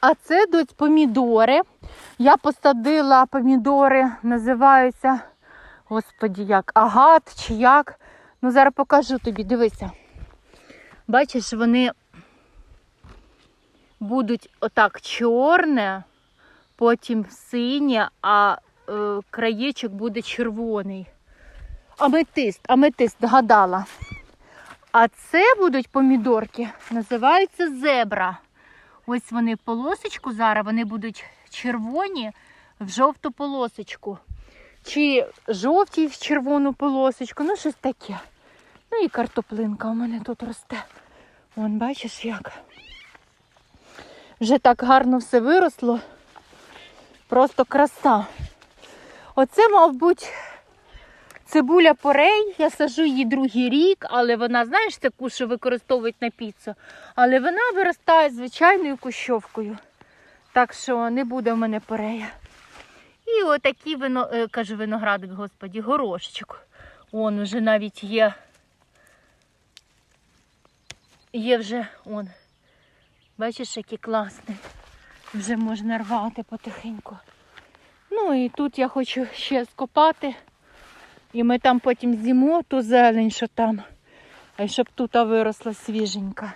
А це йдуть помідори. Я посадила помідори, називаються, господі, як агат чи як. Ну, зараз покажу тобі, дивися. Бачиш, вони будуть отак чорне, потім синє, а е, краєчок буде червоний. Аметист, аметист, догадала. А це будуть помідорки, називаються зебра. Ось вони полосочку зараз, вони будуть червоні в жовту полосочку. Чи жовті в червону полосочку, ну щось таке. Ну і картоплинка у мене тут росте. Вон, бачиш як. Вже так гарно все виросло. Просто краса. Оце, мабуть, цибуля порей. Я сажу її другий рік, але вона, знаєш, таку, що використовують на піцу. Але вона виростає звичайною кущовкою. Так що не буде в мене порея. І отакі вино, е, кажу, виноградик, господі, горошечок. Он уже навіть є. Є вже он. Бачиш, який класний. Вже можна рвати потихеньку. Ну і тут я хочу ще скопати. І ми там потім з'їмо ту зелень, що там. А щоб тут виросла свіженька.